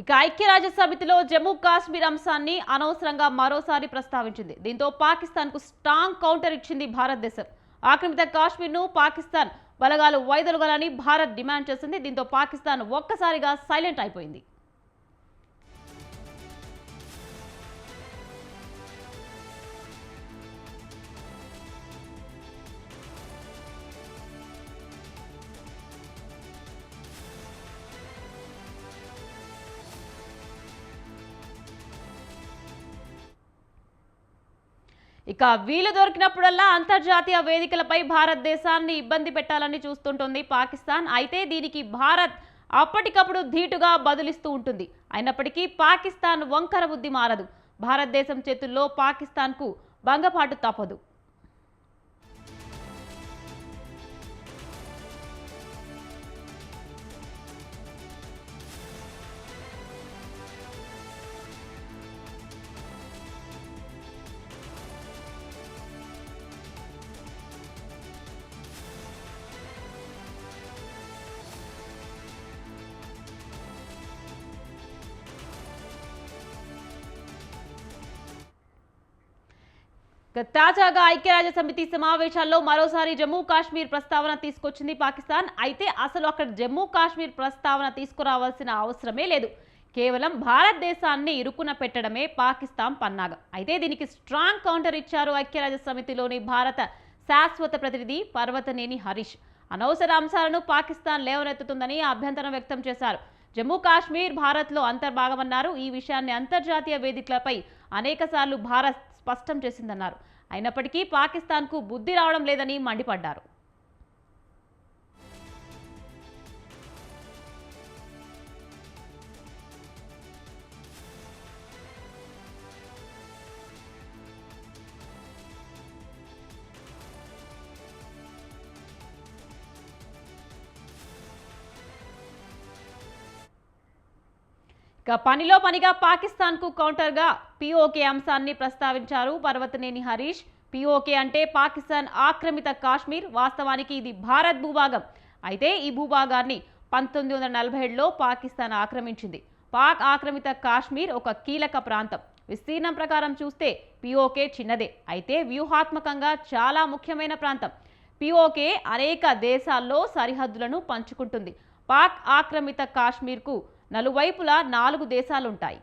ఇక ఐక్యరాజ్య సమితిలో జమ్మూ కాశ్మీర్ అంశాన్ని అనవసరంగా మరోసారి ప్రస్తావించింది. దీంతో పాకిస్తాన్కు స్ట్రాంగ్ కౌంటర్ ఇచ్చింది భారతదేశం. ఆక్రమిత కాశ్మీర్ను పాకిస్తాన్ బలగాలు వైదొలగాలని భారత్ డిమాండ్ చేసింది. దీంతో పాకిస్తాన్ ఒక్కసారిగా సైలెంట్ అయిపోయింది. ఇక వీలు దొరికినప్పుడల్లా అంతర్జాతీయ వేదికలపై భారతదేశాన్ని ఇబ్బంది పెట్టాలని చూస్తుంటుంది పాకిస్తాన్. అయితే దీనికి భారత్ అప్పటికప్పుడు ధీటుగా బదులిస్తూ ఉంటుంది. అయినప్పటికీ పాకిస్తాన్ వంకర బుద్ధి మారదు. భారతదేశం చేతుల్లో పాకిస్తాన్కు భంగపాటు తప్పదు. తాజాగా ఐక్యరాజ్య సమితి సమావేశాల్లో మరోసారి జమ్మూ కాశ్మీర్ ప్రస్తావన తీసుకొచ్చింది పాకిస్తాన్. అయితే అసలు అక్కడ జమ్మూ కాశ్మీర్ ప్రస్తావన తీసుకురావాల్సిన అవసరమే లేదు. కేవలం భారతదేశాన్ని ఇరుకున పెట్టడమే పాకిస్తాన్ పన్నాగ. అయితే దీనికి స్ట్రాంగ్ కౌంటర్ ఇచ్చారు ఐక్యరాజ్య సమితిలోని భారత శాశ్వత ప్రతినిధి పర్వతనేని హరీష్. అనవసర అంశాలను పాకిస్తాన్ లేవనెత్తుతుందని అభ్యంతరం వ్యక్తం చేశారు. జమ్మూ కాశ్మీర్ భారత్లో అంతర్భాగమన్నారు. ఈ విషయాన్ని అంతర్జాతీయ వేదికలపై అనేకసార్లు భారత్ స్పష్టం చేసిందన్నారు. అయినప్పటికీ పాకిస్తాన్కు బుద్ధి రావడం లేదని మండిపడ్డారు. పనిలో పనిగా పాకిస్తాన్కు కౌంటర్గా పిఓకే అంశాన్ని ప్రస్తావించారు పర్వతనేని హరీష్. పిఓకే అంటే పాకిస్తాన్ ఆక్రమిత కాశ్మీర్. వాస్తవానికి ఇది భారత్ భూభాగం. అయితే ఈ భూభాగాన్ని పంతొమ్మిది వందల నలభై ఏడులో పాకిస్తాన్ ఆక్రమించింది. పాక్ ఆక్రమిత కాశ్మీర్ ఒక కీలక ప్రాంతం. విస్తీర్ణం ప్రకారం చూస్తే పిఓకే చిన్నదే. అయితే వ్యూహాత్మకంగా చాలా ముఖ్యమైన ప్రాంతం. పిఓకే అనేక దేశాల్లో సరిహద్దులను పంచుకుంటుంది. పాక్ ఆక్రమిత కాశ్మీర్కు నలువైపులా నాలుగు దేశాలుంటాయి.